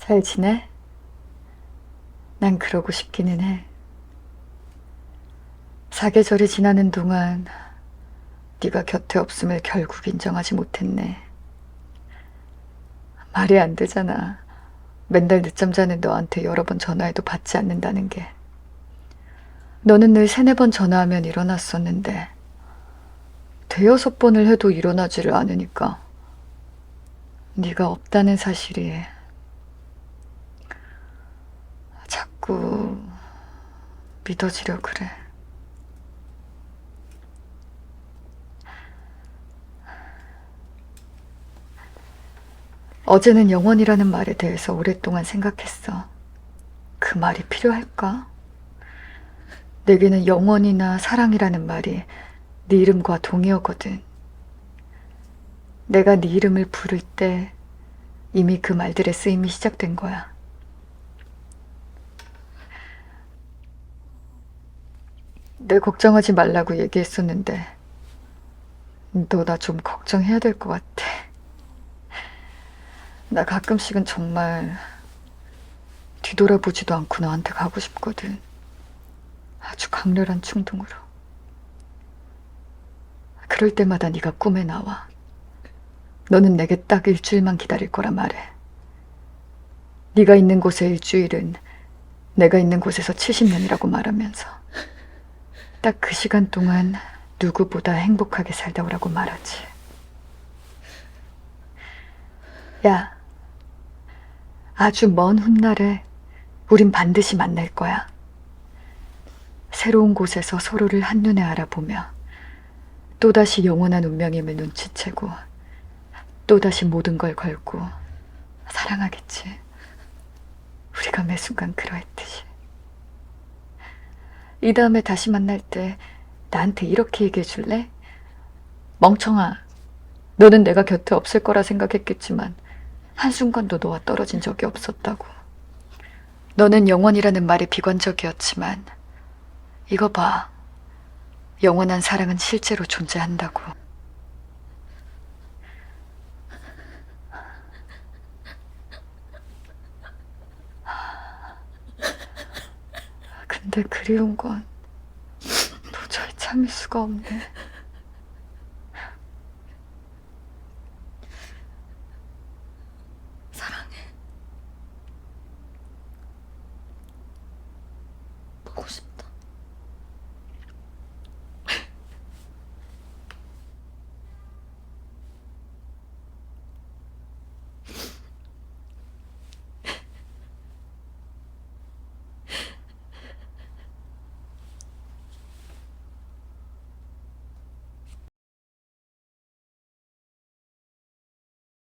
잘 지내? 난 그러고 싶기는 해. 사계절이 지나는 동안 네가 곁에 없음을 결국 인정하지 못했네. 말이 안 되잖아. 맨날 늦잠 자는 너한테 여러 번 전화해도 받지 않는다는 게. 너는 늘 세네 번 전화하면 일어났었는데 대여섯 번을 해도 일어나지를 않으니까 네가 없다는 사실이 자꾸 믿어지려 그래. 어제는 영원이라는 말에 대해서 오랫동안 생각했어. 그 말이 필요할까? 내게는 영원이나 사랑이라는 말이 네 이름과 동의어거든. 내가 네 이름을 부를 때 이미 그 말들의 쓰임이 시작된 거야. 내 걱정하지 말라고 얘기했었는데 너 나 좀 걱정해야 될 것 같아. 나 가끔씩은 정말 뒤돌아보지도 않고 너한테 가고 싶거든. 아주 강렬한 충동으로. 그럴 때마다 네가 꿈에 나와. 너는 내게 딱 일주일만 기다릴 거라 말해. 네가 있는 곳의 일주일은 내가 있는 곳에서 70년이라고 말하면서 딱 그 시간 동안 누구보다 행복하게 살다 오라고 말하지. 야, 아주 먼 훗날에 우린 반드시 만날 거야. 새로운 곳에서 서로를 한눈에 알아보며 또다시 영원한 운명임을 눈치채고 또다시 모든 걸 걸고 사랑하겠지. 우리가 매 순간 그러했듯이. 이 다음에 다시 만날 때 나한테 이렇게 얘기해 줄래? 멍청아. 너는 내가 곁에 없을 거라 생각했겠지만 한순간도 너와 떨어진 적이 없었다고. 너는 영원이라는 말이 비관적이었지만 이거 봐. 영원한 사랑은 실제로 존재한다고. 근데 그리운 건 도저히 참을 수가 없네. 사랑해. 보고 싶어.